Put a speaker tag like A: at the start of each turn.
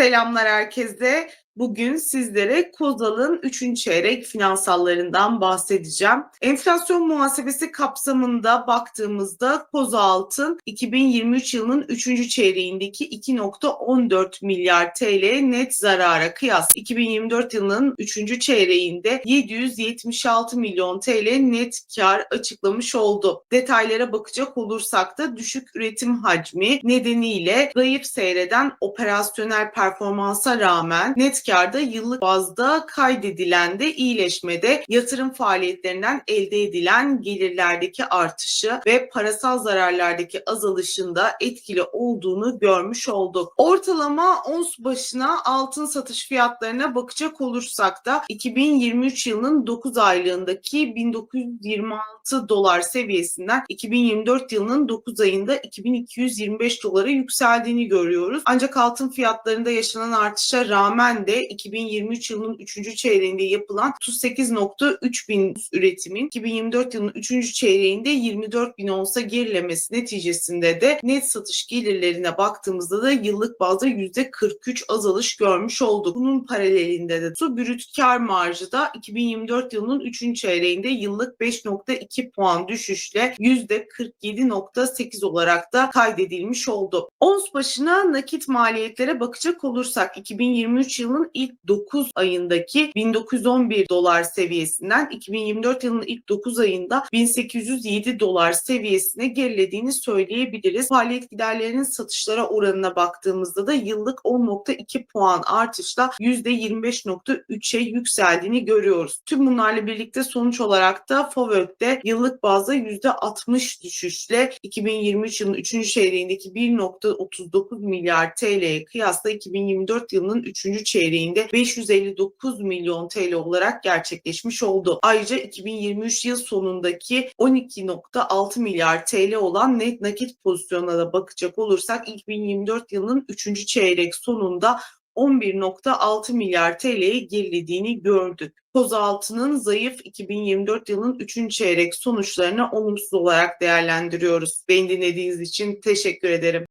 A: Selamlar herkese. Bugün sizlere Kozal'ın 3. çeyrek finansallarından bahsedeceğim. Enflasyon muhasebesi kapsamında baktığımızda Kozalt'ın 2023 yılının 3. çeyreğindeki 2.14 milyar TL net zarara kıyas 2024 yılının 3. çeyreğinde 776 milyon TL net kar açıklamış oldu. Detaylara bakacak olursak da düşük üretim hacmi nedeniyle zayıf seyreden operasyonel performansa rağmen net karda yıllık bazda kaydedilen de iyileşmede yatırım faaliyetlerinden elde edilen gelirlerdeki artışı ve parasal zararlardaki azalışında etkili olduğunu görmüş olduk. Ortalama ons başına altın satış fiyatlarına bakacak olursak da 2023 yılının 9 aylığındaki 1926 dolar seviyesinden 2024 yılının 9 ayında 2225 dolara yükseldiğini görüyoruz. Ancak altın fiyatlarında yaşanan artışa rağmen de 2023 yılının 3. çeyreğinde yapılan 38.3 bin üretimin 2024 yılının 3. çeyreğinde 24 bin onsa gerilemesi neticesinde de net satış gelirlerine baktığımızda da yıllık bazda %43 azalış görmüş olduk. Bunun paralelinde de su brüt kar marjı da 2024 yılının 3. çeyreğinde yıllık 5.2 puan düşüşle %47.8 olarak da kaydedilmiş oldu. Ons başına nakit maliyetlere bakacak olursak 2023 yılının ilk 9 ayındaki 1911 dolar seviyesinden 2024 yılının ilk 9 ayında 1807 dolar seviyesine gerilediğini söyleyebiliriz. Faaliyet giderlerinin satışlara oranına baktığımızda da yıllık 10.2 puan artışla %25.3'e yükseldiğini görüyoruz. Tüm bunlarla birlikte sonuç olarak da FOVÖK'te yıllık bazda %60 düşüşle 2023 yılının 3. çeyreğindeki 1.39 milyar TL'ye kıyasla 2024 yılının 3. çeyreğinde 559 milyon TL olarak gerçekleşmiş oldu. Ayrıca 2023 yıl sonundaki 12.6 milyar TL olan net nakit pozisyonuna da bakacak olursak 2024 yılının 3. çeyrek sonunda 11.6 milyar TL'ye gerilediğini gördük. Kozaltı'nın zayıf 2024 yılının 3. çeyrek sonuçlarını olumsuz olarak değerlendiriyoruz. Beni dinlediğiniz için teşekkür ederim.